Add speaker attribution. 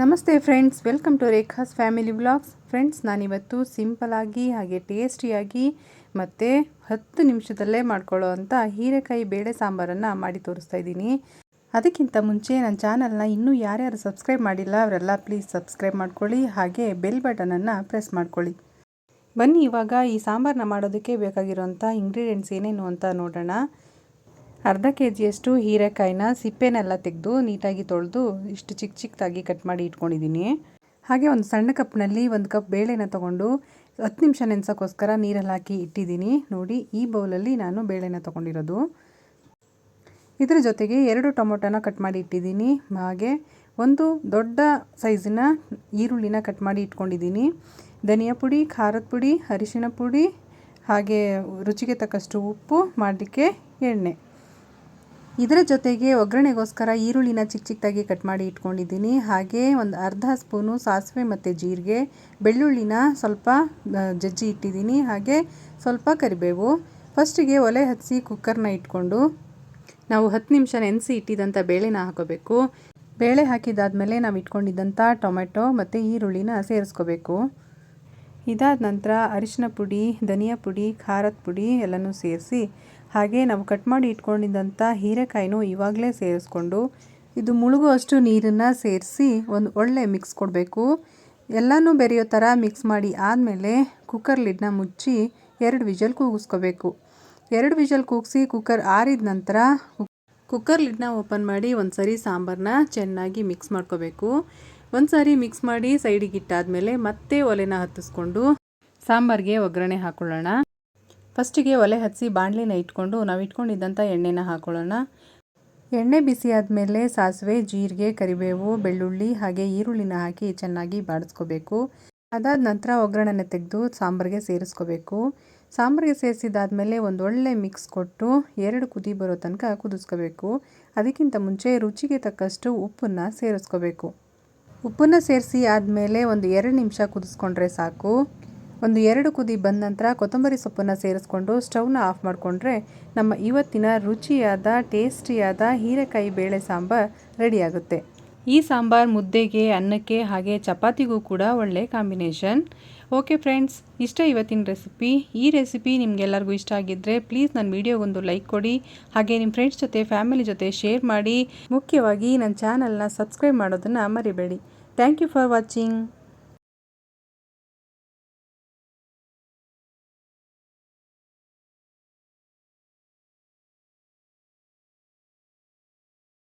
Speaker 1: ನಮಸ್ತೆ friends, welcome to Rekha's family vlogs. Friends, ನಾನಿವತ್ತು ಸಿಂಪಲಾಗಿ ಹಾಗೆ ಟೇಸ್ಟಿಯಾಗಿ ಮತ್ತು ಹತ್ತು ನಿಮಿಷದಲ್ಲೇ ಮಾಡ್ಕೊಳ್ಳೋ ಅಂಥ ಹೀರೆಕಾಯಿ ಬೇಳೆ ಸಾಂಬಾರನ್ನು ಮಾಡಿ ತೋರಿಸ್ತಾ ಇದ್ದೀನಿ. ಅದಕ್ಕಿಂತ ಮುಂಚೆ ನನ್ನ ಚಾನಲ್ನ ಇನ್ನೂ ಯಾರ್ಯಾರು ಸಬ್ಸ್ಕ್ರೈಬ್ ಮಾಡಿಲ್ಲ, ಅವರೆಲ್ಲ ಪ್ಲೀಸ್ ಸಬ್ಸ್ಕ್ರೈಬ್ ಮಾಡ್ಕೊಳ್ಳಿ, ಹಾಗೆ ಬೆಲ್ ಬಟನನ್ನು ಪ್ರೆಸ್ ಮಾಡ್ಕೊಳ್ಳಿ. ಬನ್ನಿ, ಇವಾಗ ಈ ಸಾಂಬಾರನ್ನ ಮಾಡೋದಕ್ಕೆ ಬೇಕಾಗಿರೋಂಥ ಇಂಗ್ರೀಡಿಯೆಂಟ್ಸ್ ಏನೇನು ಅಂತ ನೋಡೋಣ. ಅರ್ಧ ಕೆ ಜಿಯಷ್ಟು ಹೀರೆಕಾಯಿನ ಸಿಪ್ಪೆನೆಲ್ಲ ತೆಗೆದು ನೀಟಾಗಿ ತೊಳೆದು ಇಷ್ಟು ಚಿಕ್ಕ ಚಿಕ್ಕದಾಗಿ ಕಟ್ ಮಾಡಿ ಇಟ್ಕೊಂಡಿದ್ದೀನಿ. ಹಾಗೆ ಒಂದು ಸಣ್ಣ ಕಪ್ನಲ್ಲಿ ಒಂದು ಕಪ್ ಬೇಳೆನ ತೊಗೊಂಡು ಹತ್ತು ನಿಮಿಷ ನೆನೆಸೋಕ್ಕೋಸ್ಕರ ನೀರಲ್ಲಿ ಹಾಕಿ ಇಟ್ಟಿದ್ದೀನಿ. ನೋಡಿ, ಈ ಬೌಲಲ್ಲಿ ನಾನು ಬೇಳೆನ ತೊಗೊಂಡಿರೋದು. ಇದರ ಜೊತೆಗೆ ಎರಡು ಟೊಮೊಟೊನ ಕಟ್ ಮಾಡಿ ಇಟ್ಟಿದ್ದೀನಿ. ಹಾಗೆ ಒಂದು ದೊಡ್ಡ ಸೈಜಿನ ಈರುಳ್ಳಿನ ಕಟ್ ಮಾಡಿ ಇಟ್ಕೊಂಡಿದ್ದೀನಿ. ಧನಿಯಾ ಪುಡಿ, ಖಾರದ ಪುಡಿ, ಅರಿಶಿಣ ಪುಡಿ, ಹಾಗೆ ರುಚಿಗೆ ತಕ್ಕಷ್ಟು ಉಪ್ಪು ಮಾಡಲಿಕ್ಕೆ ಎಣ್ಣೆ. ಇದರ ಜೊತೆಗೆ ಒಗ್ಗರಣೆಗೋಸ್ಕರ ಈರುಳ್ಳಿನ ಚಿಕ್ಕ ಚಿಕ್ಕದಾಗಿ ಕಟ್ ಮಾಡಿ ಇಟ್ಕೊಂಡಿದ್ದೀನಿ. ಹಾಗೆ ಒಂದು ಅರ್ಧ ಸ್ಪೂನು ಸಾಸಿವೆ ಮತ್ತು ಜೀರಿಗೆ, ಬೆಳ್ಳುಳ್ಳಿನ ಸ್ವಲ್ಪ ಜಜ್ಜಿ ಇಟ್ಟಿದ್ದೀನಿ. ಹಾಗೆ ಸ್ವಲ್ಪ ಕರಿಬೇವು. ಫಸ್ಟಿಗೆ ಒಲೆ ಹಚ್ಚಿ ಕುಕ್ಕರ್ನ ಇಟ್ಕೊಂಡು ನಾವು ಹತ್ತು ನಿಮಿಷ ನೆನೆಸಿ ಇಟ್ಟಿದ್ದಂಥ ಬೇಳೆನ ಹಾಕೋಬೇಕು. ಬೇಳೆ ಹಾಕಿದಾದಮೇಲೆ ನಾವು ಇಟ್ಕೊಂಡಿದ್ದಂಥ ಟೊಮೆಟೊ ಮತ್ತು ಈರುಳ್ಳಿನ ಸೇರಿಸ್ಕೋಬೇಕು. ಇದಾದ ನಂತರ ಅರಿಶಿನ ಪುಡಿ, ಧನಿಯಾ ಪುಡಿ, ಖಾರದ ಪುಡಿ ಎಲ್ಲನೂ ಸೇರಿಸಿ, ಹಾಗೆ ನಾವು ಕಟ್ ಮಾಡಿ ಇಟ್ಕೊಂಡಿದ್ದಂಥ ಹೀರೆಕಾಯಿನೂ ಇವಾಗಲೇ ಸೇರಿಸ್ಕೊಂಡು, ಇದು ಮುಳುಗುವಷ್ಟು ನೀರನ್ನು ಸೇರಿಸಿ ಒಂದು ಒಳ್ಳೆ ಮಿಕ್ಸ್ ಕೊಡಬೇಕು. ಎಲ್ಲನೂ ಬೆರೆಯೋ ಥರ ಮಿಕ್ಸ್ ಮಾಡಿ ಆದಮೇಲೆ ಕುಕ್ಕರ್ ಲಿಡ್ನ ಮುಚ್ಚಿ ಎರಡು ವಿಜಲ್ ಕೂಗಿಸ್ಕೋಬೇಕು. ಎರಡು ವಿಜಲ್ ಕೂಗಿಸಿ ಕುಕ್ಕರ್ ಆರಿದ ನಂತರ ಕುಕ್ಕರ್ ಲಿಡ್ನ ಓಪನ್ ಮಾಡಿ ಒಂದು ಸರಿ ಸಾಂಬಾರನ್ನ ಚೆನ್ನಾಗಿ ಮಿಕ್ಸ್ ಮಾಡ್ಕೋಬೇಕು. ಒಂದು ಸಾರಿ ಮಿಕ್ಸ್ ಮಾಡಿ ಸೈಡಿಗೆ ಇಟ್ಟಾದಮೇಲೆ ಮತ್ತೆ ಒಲೆನ ಹತ್ತಿಸ್ಕೊಂಡು ಸಾಂಬಾರಿಗೆ ಒಗ್ಗರಣೆ ಹಾಕೊಳ್ಳೋಣ. ಫಸ್ಟಿಗೆ ಒಲೆ ಹಚ್ಚಿ ಬಾಣಲಿನ ಇಟ್ಕೊಂಡು ನಾವು ಇಟ್ಕೊಂಡಿದ್ದಂಥ ಎಣ್ಣೆನ ಹಾಕೊಳ್ಳೋಣ. ಎಣ್ಣೆ ಬಿಸಿ ಆದಮೇಲೆ ಸಾಸಿವೆ, ಜೀರಿಗೆ, ಕರಿಬೇವು, ಬೆಳ್ಳುಳ್ಳಿ ಹಾಗೆ ಈರುಳ್ಳಿನ ಹಾಕಿ ಚೆನ್ನಾಗಿ ಬಾಡಿಸ್ಕೋಬೇಕು. ಅದಾದ ನಂತರ ಒಗ್ಗರಣೆನ ತೆಗೆದು ಸಾಂಬಾರಿಗೆ ಸೇರಿಸ್ಕೋಬೇಕು. ಸಾಂಬಾರಿಗೆ ಸೇರಿಸಿದಾದಮೇಲೆ ಒಂದು ಒಳ್ಳೆ ಮಿಕ್ಸ್ ಕೊಟ್ಟು ಎರಡು ಕುದಿ ಬರೋ ತನಕ ಕುದಿಸ್ಕೋಬೇಕು. ಅದಕ್ಕಿಂತ ಮುಂಚೆ ರುಚಿಗೆ ತಕ್ಕಷ್ಟು ಉಪ್ಪನ್ನು ಸೇರಿಸ್ಕೋಬೇಕು. ಉಪ್ಪನ್ನು ಸೇರಿಸಿ ಆದಮೇಲೆ ಒಂದು ಎರಡು ನಿಮಿಷ ಕುದಿಸ್ಕೊಂಡ್ರೆ ಸಾಕು. ಒಂದು ಎರಡು ಕುದಿ ಬಂದ ನಂತರ ಕೊತ್ತಂಬರಿ ಸೊಪ್ಪನ್ನು ಸೇರಿಸ್ಕೊಂಡು ಸ್ಟವ್ನ ಆಫ್ ಮಾಡಿಕೊಂಡ್ರೆ ನಮ್ಮ ಇವತ್ತಿನ ರುಚಿಯಾದ, ಟೇಸ್ಟಿಯಾದ ಹೀರೆಕಾಯಿ ಬೇಳೆ ಸಾಂಬಾರ್ ರೆಡಿಯಾಗುತ್ತೆ ಈ ಸಾಂಬಾರ್ ಮುದ್ದೆಗೆ, ಅನ್ನಕ್ಕೆ ಹಾಗೆ ಚಪಾತಿಗೂ ಕೂಡ ಒಳ್ಳೆ ಕಾಂಬಿನೇಷನ್. ಓಕೆ ಫ್ರೆಂಡ್ಸ್ ಇಷ್ಟ ಇವತ್ತಿನ ರೆಸಿಪಿ ಈ ರೆಸಿಪಿ ನಿಮಗೆಲ್ಲರಿಗೂ ಇಷ್ಟ ಆಗಿದ್ದರೆ ಪ್ಲೀಸ್ ನನ್ನ ವಿಡಿಯೋಗೊಂದು ಲೈಕ್ ಕೊಡಿ. ಹಾಗೆ ನಿಮ್ಮ ಫ್ರೆಂಡ್ಸ್ ಜೊತೆ ಫ್ಯಾಮಿಲಿ ಜೊತೆ ಶೇರ್ ಮಾಡಿ. ಮುಖ್ಯವಾಗಿ ನನ್ನ ಚಾನಲ್ನ ಸಬ್ಸ್ಕ್ರೈಬ್ ಮಾಡೋದನ್ನು ಮರಿಬೇಡಿ. Thank you for watching